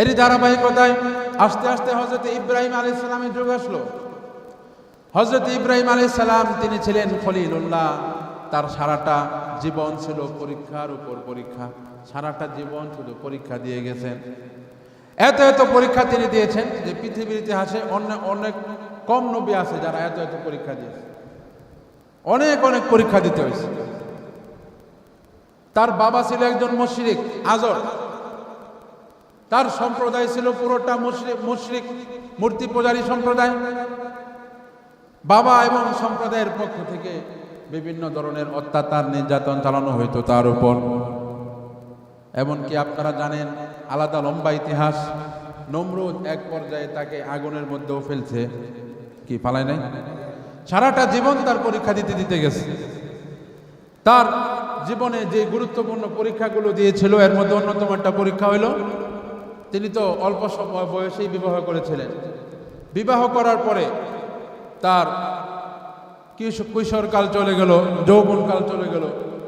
এরই ধারাবাহিকতায় আস্তে আস্তে হজরত ইব্রাহিম আলী সালামের যুগ আসলো। হজরত ইব্রাহিম আলী সালাম, তিনি ছিলেন খলিলুল্লাহ। তার সারাটা জীবন ছিল পরীক্ষার উপর পরীক্ষা। সারাটা জীবন শুধু পরীক্ষা দিয়ে গেছেন। এত এত পরীক্ষা তিনি দিয়েছেন যে পৃথিবীর ইতিহাসে অন্য অনেক কম নবী আছে যারা এত এত পরীক্ষা দিয়েছে। অনেক অনেক পরীক্ষা দিতে হয়েছে। তার বাবা ছিল একজন মুশরিক, আজর। তার সম্প্রদায় ছিল পুরোটা মুশরিক মূর্তি পূজারী সম্প্রদায়। বাবা এবং সম্প্রদায়ের পক্ষ থেকে বিভিন্ন ধরনের অত্যাচার, নির্যাতন চালানো হইতো তার উপর। এমনকি আপনারা জানেন, আলাদা লম্বা ইতিহাস, নমরুদ এক পর্যায়ে তাকে আগুনের মধ্যেও ফেলছে। কি ফালায় নাই? সারাটা জীবন তার পরীক্ষা দিতে দিতে গেছে। তার জীবনে যে গুরুত্বপূর্ণ পরীক্ষাগুলো দিয়েছিল, এর মধ্যে অন্যতম একটা পরীক্ষা হইল তিনি তো অল্প সময় বয়সেই বিবাহ করেছিলেন। বিবাহ করার পরে তার কিশোর কৈশোরকাল চলে গেল, যৌবনকাল চলে গেল।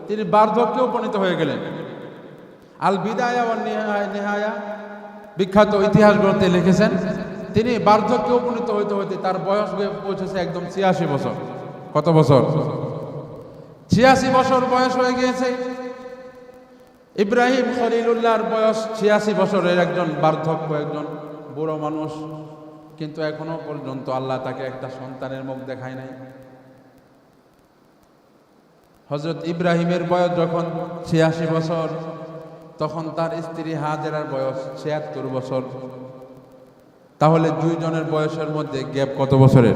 তিনি বার্ধক্যে উপনীত হয়ে গেলেন। আল বিদায়া ও নেহায়া বিখ্যাত ইতিহাস গ্রন্থে লিখেছেন, তিনি বার্ধক্যে উপনীত হইতে হইতে তার বয়স পৌঁছেছে একদম ছিয়াশি বছর। কত বছর? ছিয়াশি বছর বয়স হয়ে গিয়েছে। ইব্রাহিম খলিলুল্লাহর বয়স ছিয়াশি বছরের একজন, বার্ধক্য একজন, বুড়ো মানুষ। কিন্তু এখনও পর্যন্ত আল্লাহ তাকে একটা সন্তানের মুখ দেখায় নাই। হজরত ইব্রাহিমের বয়স যখন ছিয়াশি বছর, তখন তার স্ত্রী হাজেরার বয়স ছিয়াত্তর বছর। তাহলে দুইজনের বয়সের মধ্যে গ্যাপ কত বছরের?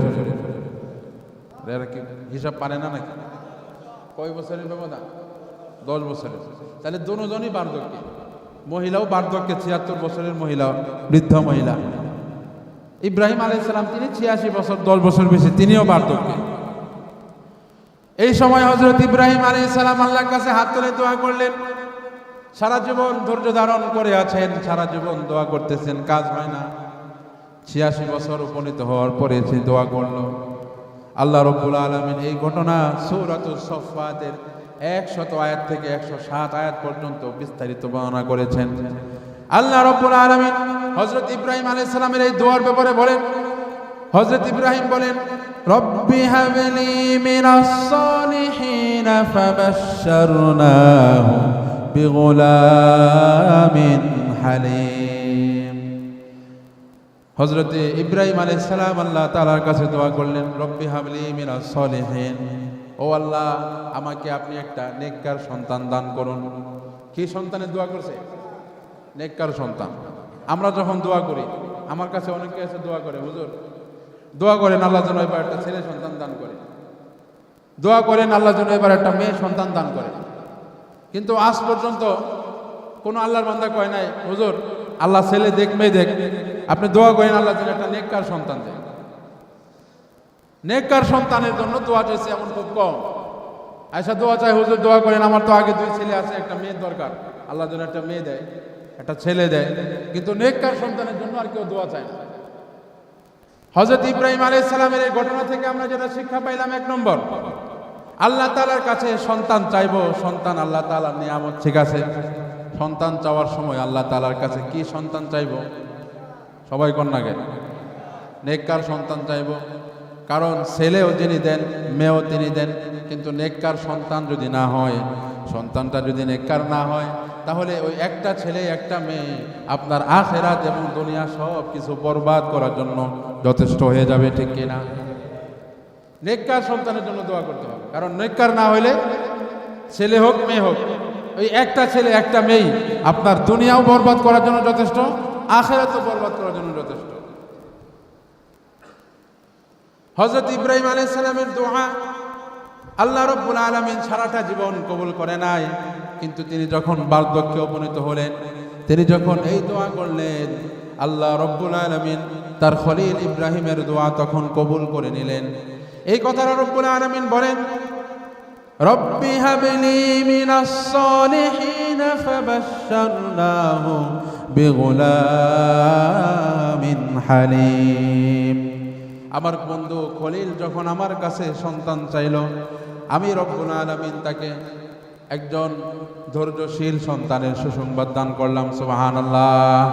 এরা হিসাব পারে না নাকি? কয় বছরের ব্যবধান? দশ বছরের। তাহলে দুজনই বার্ধক্যে। মহিলাও বার্ধক্যে, ছিয়াত্তর বছরের মহিলা, বৃদ্ধ মহিলা। ইব্রাহিম আলাইসালাম তিনি ছিয়াশি বছর, দশ বছর বেশি, তিনিও বার্ধক্যে। এই সময় হজরত ইব্রাহিম আলী সালাম আল্লাহর কাছে হাত তুলে দোয়া করলেন। সারা জীবন ধৈর্য ধারণ করে আছেন, সারা জীবন দোয়া করতেছেন, কাজ হয় না। ছিয়াশি বছর উপনীত হওয়ার পরে সে দোয়া করল। আল্লাহ রব্বুল আলমিন এই ঘটনা সৌরাতুল সফাতের একশত আয়াত থেকে একশো সাত আয়াত পর্যন্ত বিস্তারিত বর্ণনা করেছেন। আল্লাহ রব্বুল আলমিন হজরত ইব্রাহিম আলাইহিস সালামের এই দোয়ার ব্যাপারে বলেন হজরত ইব্রাহিম বলেন, রব্বি হাবলি মিনাস সালিহিন ফাবাশশারনাহু বিগুলামিন হালিম। হজরত ইব্রাহিম আলাইহিস সালাম আল্লাহ তাআলার কাছে দোয়া করলেন, রব্বি হাবলি মিনাস সালিহিন ও আল্লাহ, আমাকে আপনি একটা নেককার সন্তান দান করুন। কি সন্তানের দোয়া করছে? নেককার সন্তান। আমরা যখন দোয়া করি, আমার কাছে অনেকে এসে দোয়া করে, হুজুর, দোয়া করেন আল্লাহ যেন এবার একটা ছেলে সন্তান দান করে। দোয়া করেন আল্লাহ যেন এবার একটা মেয়ে সন্তান দান করে। কিন্তু আজ পর্যন্ত কোনো আল্লাহর বান্দা কয় নাই, হুজুর, আল্লাহ ছেলে দেখ, মেয়ে দেখ। আপনি দোয়া করেন আল্লাহ যেন একটা নেককার সন্তান দেয় নেককার সন্তানের জন্য দোয়া চাইছে, এমন খুব কম। আয়সা, দোয়া চাই, হুজুর, দোয়া করেন, আমার তো আগে দুই ছেলে আছে, একটা মেয়ের দরকার। আল্লাহ যেন একটা মেয়ে দেয়, একটা ছেলে দেয়। কিন্তু নেককার সন্তানের জন্য আর কেউ দোয়া চায় না। হজরত ইব্রাহিম আলাইসালামের এই ঘটনা থেকে আমরা যেটা শিক্ষা পাইলাম, এক নম্বর, আল্লাহ তালার কাছে সন্তান চাইব, সন্তান আল্লাহ তালার নিয়ামত ঠিক আছে। সন্তান চাওয়ার সময় আল্লাহ তালার কাছে কি সন্তান চাইব? সবাই কন্যাকে। নেককার সন্তান চাইব কারণ ছেলেও যিনি দেন, মেয়েও তিনি দেন, কিন্তু নেককার সন্তান যদি না হয়, সন্তানটা যদি নেককার না হয়, তাহলে ওই একটা ছেলে, একটা মেয়ে আপনার আখেরাত এবং দুনিয়া সব কিছু বরবাদ করার জন্য যথেষ্ট হয়ে যাবে, ঠিক কিনা নেককার সন্তানের জন্য দোয়া করতে হবে। কারণ নেককার না হইলে ছেলে হোক, মেয়ে হোক, ওই একটা ছেলে, একটা মেয়ে আপনার দুনিয়াও বরবাদ করার জন্য যথেষ্ট, আখেরাতও বরবাদ করার জন্য যথেষ্ট। হজরত ইব্রাহিম আলাইসালামের দোয়া আল্লাহ রব্বুল আলমিন সারাটা জীবন কবুল করে নাই। কিন্তু তিনি যখন বার্ধক্যে উপনীত হলেন, তিনি যখন এই দোয়া করলেন, আল্লাহ রব্বুল আলমিন তার খলিল ইব্রাহিমের দোয়া তখন কবুল করে নিলেন। এই কথাটা রব্বুল আলমিন বলেন, রব্বি হাবলি মিনাস সালিহিন ফাবাশশারনাহু বিগুলামিন হালিম। আমার বন্ধু খলিল যখন আমার কাছে সন্তান চাইল, আমি রব্বুল আলমিন তাকে একজন ধৈর্যশীল সন্তানের সুসংবাদ দান করলাম সুবাহান আল্লাহ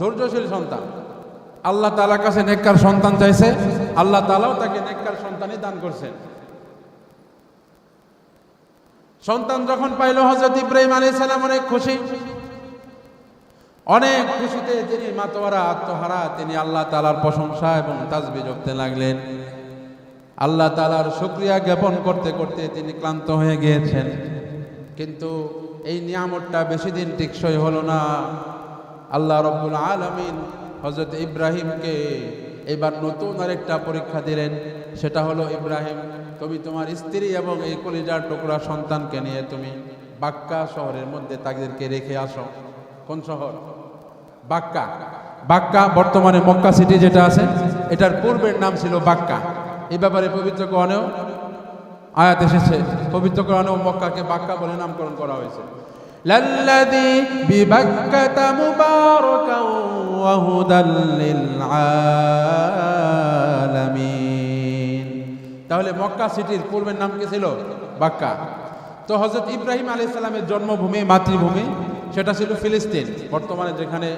ধৈর্যশীল সন্তান। আল্লাহ তালার কাছে নেককার সন্তান চাইছে, আল্লাহ তালাও তাকে নেককার সন্তানই দান করছেন সন্তান যখন পাইল হজরত ইব্রাহিম আলী সালাম, অনেক খুশি। অনেক খুশিতে তিনি মাতোয়ারা, আত্মহারা, তিনি আল্লাহ তালার প্রশংসা এবং তাজবি জপতে লাগলেন। আল্লাহ তালার শুক্রিয়া জ্ঞাপন করতে করতে তিনি ক্লান্ত হয়ে গিয়েছেন। কিন্তু এই নিয়ামতটা বেশি দিন টিকসই হলো না। আল্লাহ রব্বুল আলমিন হজরত ইব্রাহিমকে এবার নতুন আরেকটা পরীক্ষা দিলেন। সেটা হলো, ইব্রাহিম, তুমি তোমার স্ত্রী এবং এই কলিজার টুকরা সন্তানকে নিয়ে তুমি বাক্কা শহরের মধ্যে তাদেরকে রেখে আসো। কোন শহর? বাক্কা। বাক্কা বর্তমানে মক্কা সিটি যেটা আছে, এটার পূর্বের নাম ছিল বাক্কা। এই ব্যাপারে পবিত্র কোরআনেও আয়াত এসেছে। পবিত্র কোরআনেও মক্কাকে বাক্কা বলে নামকরণ করা হয়েছে। লাল্লাযী বিবাক্কাতা মুবারাকাও ওয়া হুদাল লিল আলামিন। তাহলে মক্কা সিটির পূর্বের নাম কি ছিল? বাক্কা। তো হজরত ইব্রাহিম আলী সালামের জন্মভূমি, মাতৃভূমি সেটা ছিল ফিলিস্তিন। বর্তমানে যেখানে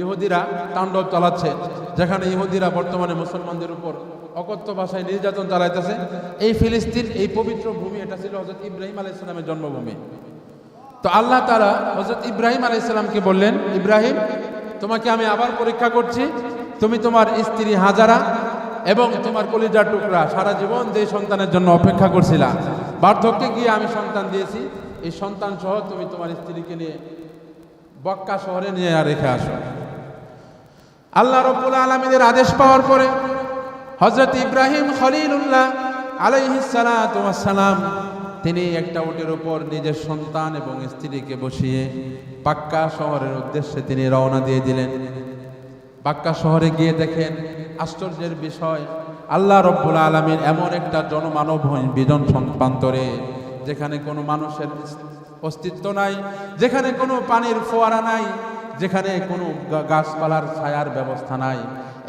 ইহুদিরা তাণ্ডব চালাচ্ছে, যেখানে ইহুদিরা বর্তমানে মুসলমানদের উপর অকথ্য ভাষায় নির্যাতন চালাইতেছে, এই ফিলিস্তিন, এই পবিত্র ভূমি এটা ছিল হজরত ইব্রাহিম আলী ইসলামের জন্মভূমি। তো আল্লাহ তারা হজরত ইব্রাহিম আলী ইসলামকে বললেন, ইব্রাহিম, তোমাকে আমি আবার পরীক্ষা করছি। তুমি তোমার স্ত্রী হাজারা এবং তোমার কলিজার টুকরা। সারা জীবন যে সন্তানের জন্য অপেক্ষা করছিলা, বার্ধক্যে গিয়ে আমি সন্তান দিয়েছি। এই সন্তান সহ তুমি তোমার স্ত্রীকে নিয়ে বক্কা শহরে নিয়ে রেখে আসো। আল্লাহ রব্বুল আলমীদের আদেশ পাওয়ার পরে হজরত ইব্রাহিম খলিলুল্লাহ আলাইহিসালাম তিনি একটা উটের উপর নিজের সন্তান এবং স্ত্রীকে বসিয়ে পাক্কা শহরের উদ্দেশ্যে তিনি রওনা দিয়ে দিলেন। পাক্কা শহরে গিয়ে দেখেন আশ্চর্যের বিষয়, আল্লাহ রব্বুল আলমীর এমন একটা জনমানব বিজন প্রান্তরে যেখানে কোনো মানুষের অস্তিত্ব নাই, যেখানে কোনো পানির ফোয়ারা নাই, যেখানে কোনো গাছপালার ছায়ার ব্যবস্থা নাই।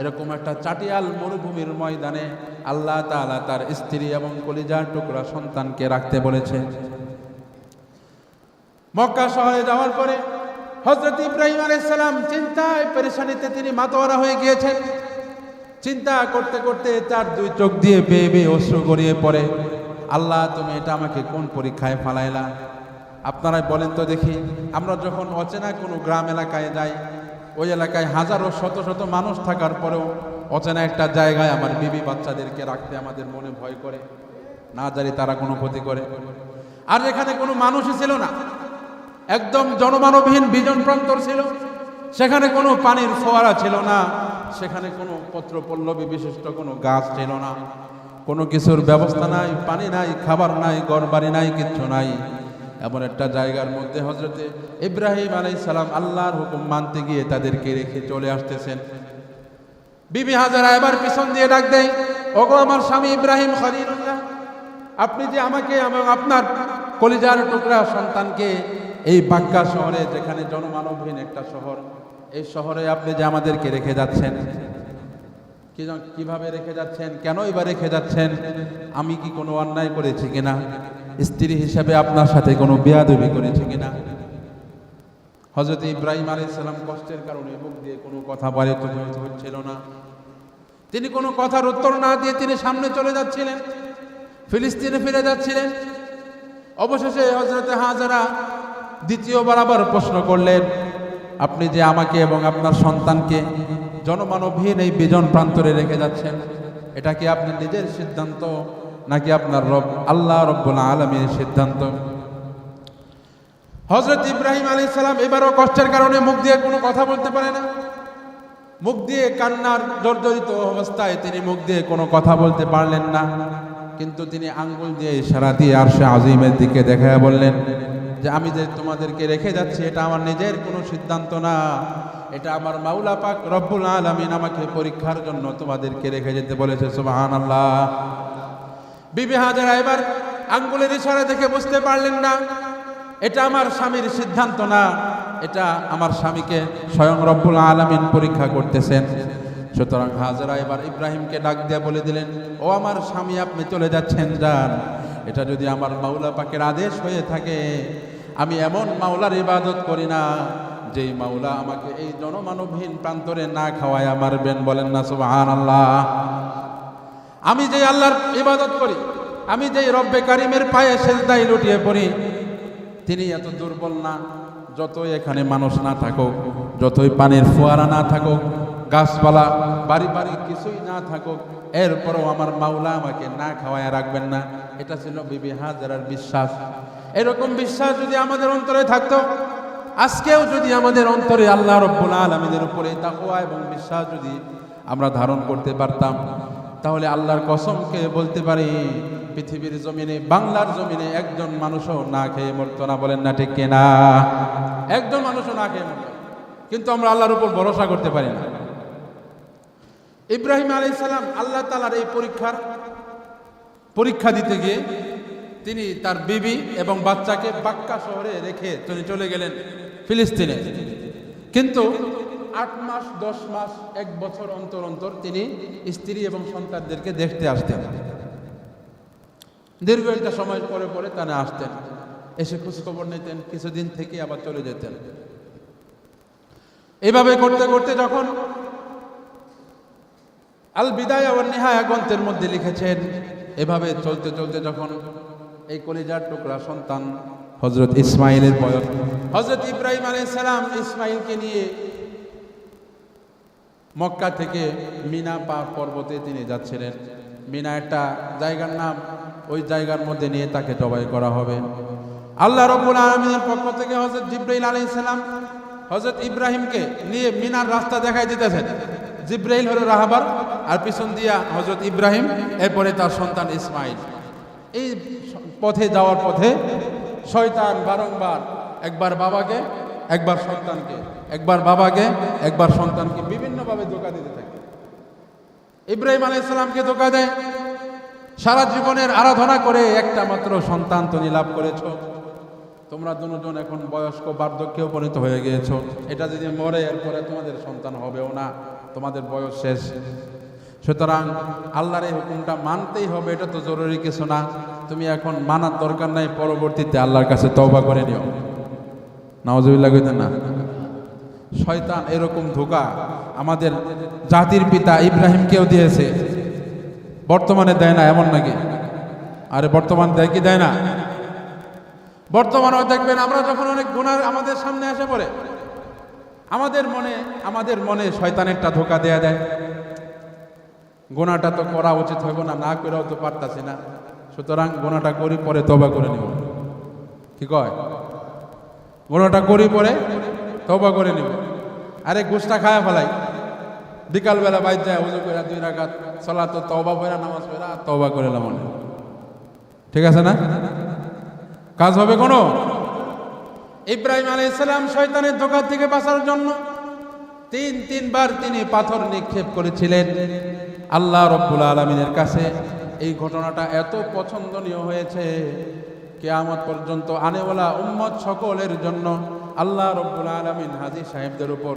এরকম একটা চাটিয়াল মরুভূমির ময়দানে আল্লাহ তাআলা তার স্ত্রী এবং কলিজার টুকরা সন্তানকে রাখতে বলেছে। মক্কা শহরে যাওয়ার পরে হজরত ইব্রাহিম আলাইসালাম চিন্তায় পরেশানিতে তিনি মাতোয়ারা হয়ে গিয়েছেন। চিন্তা করতে করতে তার দুই চোখ দিয়ে বেয়ে বেয়ে অশ্রু গড়িয়ে পড়ে। আল্লাহ তুমি এটা আমাকে কোন পরীক্ষায় ফালাইলা? আপনারাই বলেন তো দেখি, আমরা যখন অচেনা কোনো গ্রাম এলাকায় যাই, ওই এলাকায় হাজারো শত শত মানুষ থাকার পরেও অচেনা একটা জায়গায় আমার বিবি বাচ্চাদেরকে রাখতে আমাদের মনে ভয় করে, না জানি তারা কোনো ক্ষতি করে। আর এখানে কোনো মানুষই ছিল না। একদম জনমানবহীন বিজন প্রান্তর ছিল। সেখানে কোনো পানির ফোয়ারা ছিল না। সেখানে কোনো পত্র পল্লবী বিশিষ্ট কোনো গাছ ছিল না। কোনো কিছুর ব্যবস্থা নাই, পানি নাই, খাবার নাই ঘর বাড়ি নাই, কিচ্ছু নাই। এমন একটা জায়গার মধ্যে হজরতে ইব্রাহিম আলাই সালাম আল্লাহর হুকুম মানতে গিয়ে তাদেরকে রেখে চলে আসতেছেন। বিবি হাজারা এবার পিছন দিয়ে ডাক দেয়, ওগো আমার স্বামী ইব্রাহিম খলিলুল্লাহ, আপনি যে আমাকে এবং আপনার কলিজার টুকরা সন্তানকে এই বাক্কা শহরে যেখানে জনমানবহীন একটা শহর, এই শহরে আপনি যে আমাদেরকে রেখে যাচ্ছেন কীভাবে রেখে যাচ্ছেন, কেনই বা রেখে যাচ্ছেন, আমি কি কোনো অন্যায় করেছি কিনা? স্ত্রী হিসাবে আপনার সাথে কোনো বেয়াদবি করেছি কিনা? হজরত ইব্রাহিম আলী সালাম কষ্টের কারণে মুখ দিয়ে কোনো কথা বলে হচ্ছিল না। তিনি কোনো কথার উত্তর না দিয়ে তিনি সামনে চলে যাচ্ছিলেন, ফিলিস্তিনে ফিরে যাচ্ছিলেন। অবশেষে হজরতে হাজারা দ্বিতীয়বার আবার প্রশ্ন করলেন, আপনি যে আমাকে এবং আপনার সন্তানকে জনমানবহীন এই বিজন প্রান্তরে রেখে যাচ্ছেন, এটা কি আপনি নিজের সিদ্ধান্ত? নাকি আপনার রব, আল্লাহ রব্বুল আলমীর সিদ্ধান্ত? হজরত ইব্রাহিম আলী সালাম এবারও কষ্টের কারণে মুখ দিয়ে কোনো কথা বলতে পারে না। মুখ দিয়ে কান্নার জর্জরিত অবস্থায় তিনি মুখ দিয়ে কোনো কথা বলতে পারলেন না। কিন্তু তিনি আঙ্গুল দিয়ে ইশারা দিয়ে আরশে আজিমের দিকে দেখা বললেন, যে আমি যে তোমাদেরকে রেখে যাচ্ছি, এটা আমার নিজের কোনো সিদ্ধান্ত না। এটা আমার মাওলা পাক রব্বুল আলামিন আমাকে পরীক্ষার জন্য তোমাদেরকে রেখে যেতে বলেছে, সুবহানাল্লাহ। বিবি হাজারা, এবার আঙ্গুলের ইশারা দেখে বুঝতে পারলেন না, এটা আমার স্বামীর সিদ্ধান্ত না, এটা আমার স্বামীকে স্বয়ং রব্বুল আলামিন পরীক্ষা করতেছেন। সুতরাং হাজারা এবার ইব্রাহিমকে ডাক দিয়ে বলে দিলেন, ও আমার স্বামী, আপনি চলে যাচ্ছেন, যান। এটা যদি আমার মাওলা পাকের আদেশ হয়ে থাকে, আমি এমন মাওলার ইবাদত করি না, যেই মাওলা আমাকে এই জনমানবহীন প্রান্তরে না খাওয়ায় মারবেন। বলেন না সুবহান আল্লাহ আমি যে আল্লাহর ইবাদত করি, আমি যেই রব্বে কারিমের পায়ে সেজদাই লুটিয়ে পড়ি, তিনি এত দুর্বল না, যতই এখানে মানুষ না থাকুক, যতই পানির ফোয়ারা না থাকুক, গাছপালা, বাড়ি বাড়ি কিছুই না থাকুক, এরপরও আমার মাওলা আমাকে না খাওয়ায় রাখবেন না। এটা ছিল বিবি হাজারার বিশ্বাস। এরকম বিশ্বাস যদি আমাদের অন্তরে থাকতো, আজকেও যদি আমাদের অন্তরে আল্লাহ রব্বুল আলমিনের উপরে তাকওয়া এবং বিশ্বাস যদি আমরা ধারণ করতে পারতাম তাহলে আল্লাহর কসমকে বলতে পারি, পৃথিবীর জমিনে, বাংলার জমিনে একজন মানুষও না খেয়ে মরতো না, বলেন না ঠিক কিনা? একজন মানুষও না খেয়ে মরতো। কিন্তু আমরা আল্লাহর উপর ভরসা করতে পারি না। ইব্রাহিম আলাইসালাম আল্লাহ তালার এই পরীক্ষার, পরীক্ষা দিতে গিয়ে তিনি তার বিবি এবং বাচ্চাকে বাক্কা শহরে রেখে তিনি চলে গেলেন ফিলিস্তিনে। কিন্তু আট মাস, দশ মাস, এক বছর অন্তর অন্তর তিনি স্ত্রী এবং সন্তানদেরকে দেখতে আসতেন। দীর্ঘ একটা সময় পরে পরে তারা আসতেন। এসে খোঁজখবর নিতেন, কিছুদিন থেকে আবার চলে যেতেন। এভাবে করতে করতে যখন আল বিদায় আবার নেহায়া গ্রন্থের মধ্যে লিখেছেন, এভাবে চলতে চলতে যখন এই কলিজার টুকরা সন্তান হজরত ইসমাইলের বয়স হজরত ইব্রাহিম আলাইহিস সালাম ইসমাইলকে নিয়ে মক্কা থেকে মিনা পা পর্বতে তিনি যাচ্ছিলেন। মিনা একটা জায়গার নাম, ওই জায়গার মধ্যে নিয়ে তাকে জবাই করা হবে। আল্লাহ রব্বুল আলমিনের পক্ষ থেকে হজরত জিব্রাইল আলাইহিস ইসলাম হজরত ইব্রাহিমকে নিয়ে মিনার রাস্তা দেখাই দিতেছেন। জিব্রাইল হলো রাহাবার, আর পিছন দিয়া হজরত ইব্রাহিম, এরপরে তার সন্তান ইসমাইল। এই পথে যাওয়ার পথে শয়তান বারংবার একবার বাবাকে একবার সন্তানকে, একবার বাবাকে, একবার সন্তানকে বিভিন্নভাবে ধোকা দিতে থাকে। ইব্রাহিম আলাইসালামকে ধোকা দেয়। সারা জীবনের আরাধনা করে একটা মাত্র সন্তান তুমি লাভ করেছ। তোমরা দুজন এখন বয়স্ক, বার্ধক্যে উপনীত হয়ে গিয়েছো। এটা যদি মরে, এরপরে তোমাদের সন্তান হবেও না। তোমাদের বয়স শেষ। সুতরাং আল্লাহর এই হুকুমটা মানতেই হবে, এটা তো জরুরি কিছু না। তুমি এখন মানার দরকার নাই, পরবর্তীতে আল্লাহর কাছে তওবা করে নিও। নওয়াজুবিল্লাহ কইতেন না। শয়তান এরকম ধোকা আমাদের জাতির পিতা ইব্রাহিমকেও দিয়েছে। বর্তমানে দেয় না, এমন নাকি? আরে বর্তমান দেয় কি দেয় না? বর্তমানেও দেখবেন আমরা যখন অনেক গুণার আমাদের সামনে আসে পড়ে, আমাদের মনে আমাদের মনে শয়তানেরটা ধোকা দেয়া দেয়। গোনাটা তো করা উচিত হইব না না করেও তো পারতাছি না। সুতরাং গোনাটা করি, পরে তবা করে নিব। কি কয়? গোনাটা করি পরে তবা করে নিব। আরে গোষ্ঠটা খায়া ফেলাই। বিকালবেলা বাইর যায় উজু করে দুই রাখাত চলা তো তবা পড়া নামাজ পড়া তবা করে মনে ঠিক আছে না? কাজ হবে কোনো? ইব্রাহিম আলী ইসলাম শয়তানের ধোকা থেকে বাঁচার জন্য তিন, তিনবার তিনি পাথর নিক্ষেপ করেছিলেন। আল্লাহ রব্বুল আলমিনের কাছে এই ঘটনাটা এত পছন্দনীয় হয়েছে। কেয়ামত পর্যন্ত আনেওয়ালা উম্মত সকলের জন্য আল্লাহ রব্বুল আলমিন হাজি সাহেবদের উপর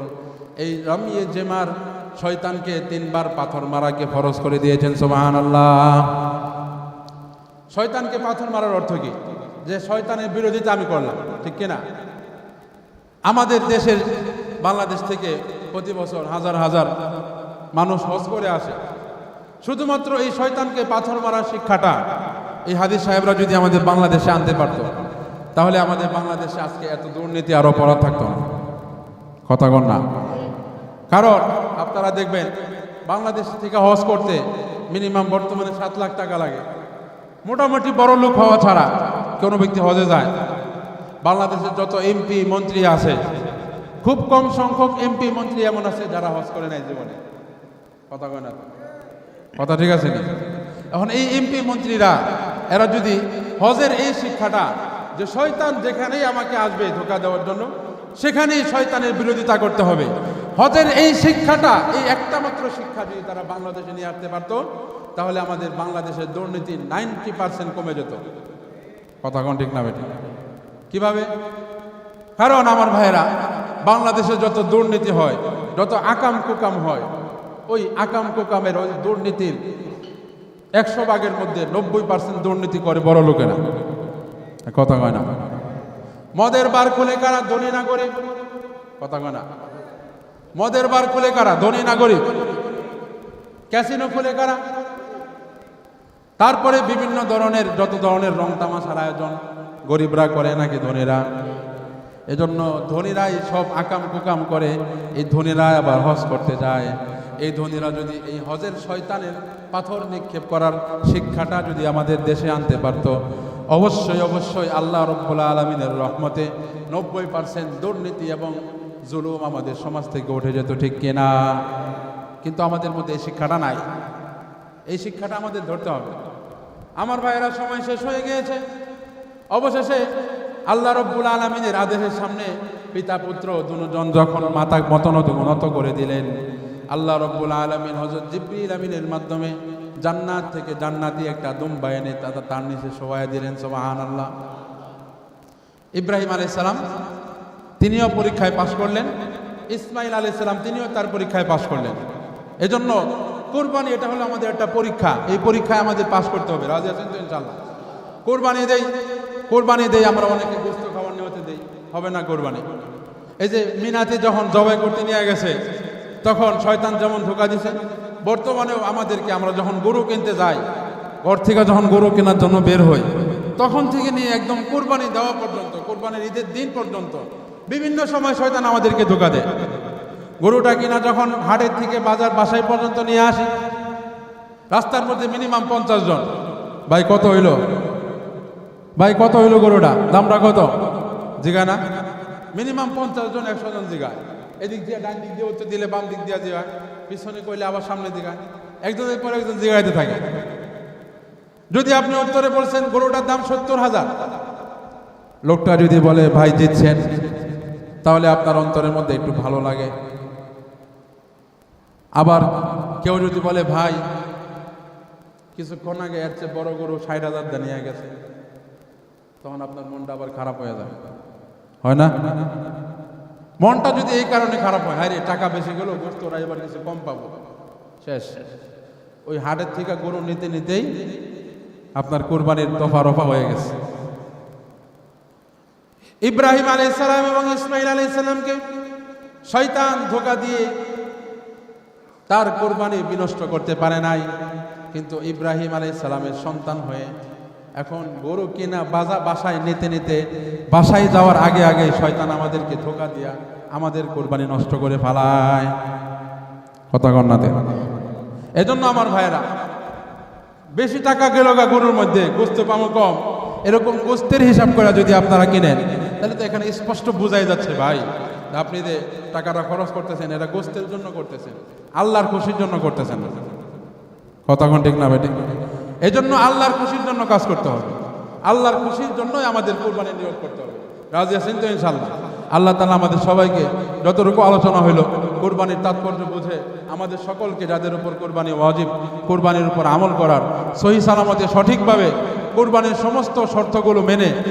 এই রমিয়ে জেমার শয়তানকে তিনবার পাথর মারাকে ফরজ করে দিয়েছেন সোমাহান আল্লাহ শয়তানকে পাথর মারার অর্থ কি? যে শয়তানের বিরোধিতা আমি করলাম, ঠিক কিনা? আমাদের দেশের বাংলাদেশ থেকে প্রতি বছর হাজার হাজার মানুষ হজ করে আসে। শুধুমাত্র এই শয়তানকে পাথর মারার শিক্ষাটা এই হাদিস সাহেবরা যদি আমাদের বাংলাদেশে আনতে পারতো, তাহলে আমাদের বাংলাদেশে আজকে এত দুর্নীতি আর অপরাধ থাকতো না। কথা কন না। কারণ আপনারা দেখবেন, বাংলাদেশ থেকে হজ করতে মিনিমাম বর্তমানে সাত লাখ টাকা লাগে। মোটামুটি বড় লোক হওয়া ছাড়া কোনো ব্যক্তি হজে যায় বাংলাদেশের যত এমপি, মন্ত্রী আছে, খুব কম সংখ্যক এমপি, মন্ত্রী এমন আছে যারা হজ করে নাই জীবনে। কথা কয় না? কথা ঠিক আছে এখন এই এমপি, মন্ত্রীরা এরা যদি হজের এই শিক্ষাটা যে শয়তান যেখানেই আমাকে আসবে ধোকা দেওয়ার জন্য, সেখানেই শয়তানের বিরোধিতা করতে হবে। হজের এই শিক্ষাটা, এই একটা মাত্র শিক্ষা যদি তারা বাংলাদেশে নিয়ে আসতে পারতো, তাহলে আমাদের বাংলাদেশের দুর্নীতি নাইনটি পার্সেন্ট কমে যেত। কথা কোন ঠিক না বেটি? কীভাবে? কারণ আমার ভাইয়েরা, বাংলাদেশে যত দুর্নীতি হয়, যত আকাম কুকাম হয়, ওই আকাম কুকামের ওই দুর্নীতির একশো ভাগের মধ্যে নব্বই পার্সেন্ট দুর্নীতি করে বড় লোকেরা। কথা কয় না। মদের বার খুলে কারা? ধনী না কথা কয় না। মদের বার খুলে কারা? ধনী না গরিব ক্যাসিনো খুলে কারা? তারপরে বিভিন্ন ধরনের, যত ধরনের রং তামাশার আয়োজন গরিবরা করে নাকি ধনীরা? এজন্য ধনীরাই সব আকাম কুকাম করে, এই ধনীরা আবার হজ করতে যায়। এই ধনীরা যদি এই হজের শয়তানের পাথর নিক্ষেপ করার শিক্ষাটা যদি আমাদের দেশে আনতে পারত, অবশ্যই অবশ্যই আল্লাহ রব্বুল আলমিনের রহমতে নব্বই পার্সেন্ট দুর্নীতি এবং জুলুম আমাদের সমাজ থেকে উঠে যেত, ঠিক কিনা? কিন্তু আমাদের মধ্যে এই শিক্ষাটা নাই। এই শিক্ষাটা আমাদের ধরতে হবে। আমার ভাইয়েরা, সময় শেষ হয়ে গিয়েছে। অবশেষে আল্লাহ রব্বুল আলমিনের আদেশের সামনে পিতা পুত্র দুজন যখন মাথা মতনত উন্নত করে দিলেন আল্লাহ রব্বুল আলমিন হজরত জিব্রিল আমিনের মাধ্যমে জান্নাত থেকে জান্নাতি একটা দুম্বা এনে তারা তার নিচে সবাই দিলেন সোবাহান আল্লাহ ইব্রাহিম আলাইসালাম তিনিও পরীক্ষায় পাশ করলেন। ইসমাইল আলাইসালাম তিনিও তার পরীক্ষায় পাশ করলেন। এজন্য কোরবানি, এটা হলো আমাদের একটা পরীক্ষা। এই পরীক্ষায় আমাদের পাশ করতে হবে। রাজি আছেন তো ইনশাল্লাহ কোরবানি দেই কোরবানি দেই, আমরা অনেকে গোস্ত খাবার নিয়তে দেই। হবে না কোরবানি? এই যে মিনাতে যখন জবাই করতে নিয়ে গেছে তখন শয়তান যেমন ধোকা দিছে, বর্তমানেও আমাদেরকে আমরা যখন গরু কিনতে যাই, ঘর থেকে যখন গরু কেনার জন্য বের হই, তখন থেকে নিয়ে একদম কোরবানি দেওয়া পর্যন্ত, কোরবানির ঈদের দিন পর্যন্ত বিভিন্ন সময় শয়তান আমাদেরকে ধোকা দেয়। গরুটা কিনা যখন হাটের থেকে বাজার বাসায় পর্যন্ত নিয়ে আসি, রাস্তার মধ্যে মিনিমাম পঞ্চাশ জন। ভাই, কত হইল? ভাই, কত হইল গরুটা? দামটা কত? জিগা না? মিনিমাম পঞ্চাশ জন, একশো জন জিগা এদিক দিয়ে ডান দিক দিয়ে, উত্তর দিলে বাম দিক দিয়ে জিগায় পিছনে কইলে আবার সামনে দিগায় একজনের পর একজন জিগাইতে থাকে। যদি আপনি উত্তরে বলছেন, গরুটার দাম সত্তর হাজার। লোকটা যদি বলে, ভাই জিতছেন তাহলে আপনার অন্তরের মধ্যে একটু ভালো লাগে। আবার কেউ যদি বলে, ভাই, কিছুক্ষণ আগে এর চেয়ে বড় গরু ষাট হাজার দিয়ে নিয়ে গেছে। তখন আপনার মনটা আবার খারাপ হয়ে যাবে। হয় না? মনটা যদি এই কারণে খারাপ হয় হ্যাঁ রে, টাকা বেশি গেল গোস্ত ওরা এবার কিছু কম পাবো। শেষ। ওই হাটের থেকে গরু নিতে নিতেই আপনার কোরবানির দফা রফা হয়ে গেছে। ইব্রাহিম আলাইসালাম এবং ইসমাইল আলাইসালামকে শয়তান ধোকা দিয়ে তার কোরবানি বিনষ্ট করতে পারে নাই। কিন্তু ইব্রাহিম আলাইসালামের সন্তান হয়ে এখন গরু কিনা বাজা, বাসায় নিতে নিতে বাসায় যাওয়ার আগে আগে শয়তান আমাদেরকে ধোকা দিয়া আমাদের কোরবানি নষ্ট করে ফেলায়। কথা কন্যাতে এজন্য আমার ভাইয়েরা, বেশি টাকা গেল গা গরুর মধ্যে, গোস্ত পামো কম। এরকম গোস্তের হিসাব করে যদি আপনারা কিনেন, তাহলে তো এখানে স্পষ্ট বোঝাই যাচ্ছে ভাই। আপনি যে টাকাটা খরচ করতেছেন, এটা গোস্তের জন্য করতেছেন, আল্লাহর খুশির জন্য করতেছেন। কতক্ষণ ঠিক না বেটি জন্য আল্লাহর খুশির জন্য কাজ করতে হবে। আল্লাহর খুশির জন্যই আমাদের কোরবানি নিয়োগ করতে হবে। রাজি আছেন তো ইনশাল্লাহ আল্লাহ তালা আমাদের সবাইকে যতটুকু আলোচনা হইল কোরবানির তাৎপর্য বুঝে আমাদের সকলকে যাদের উপর কোরবানি ওয়াজিব, কোরবানির উপর আমল করার সহি সালামতে সঠিকভাবে কোরবানির সমস্ত শর্তগুলো মেনে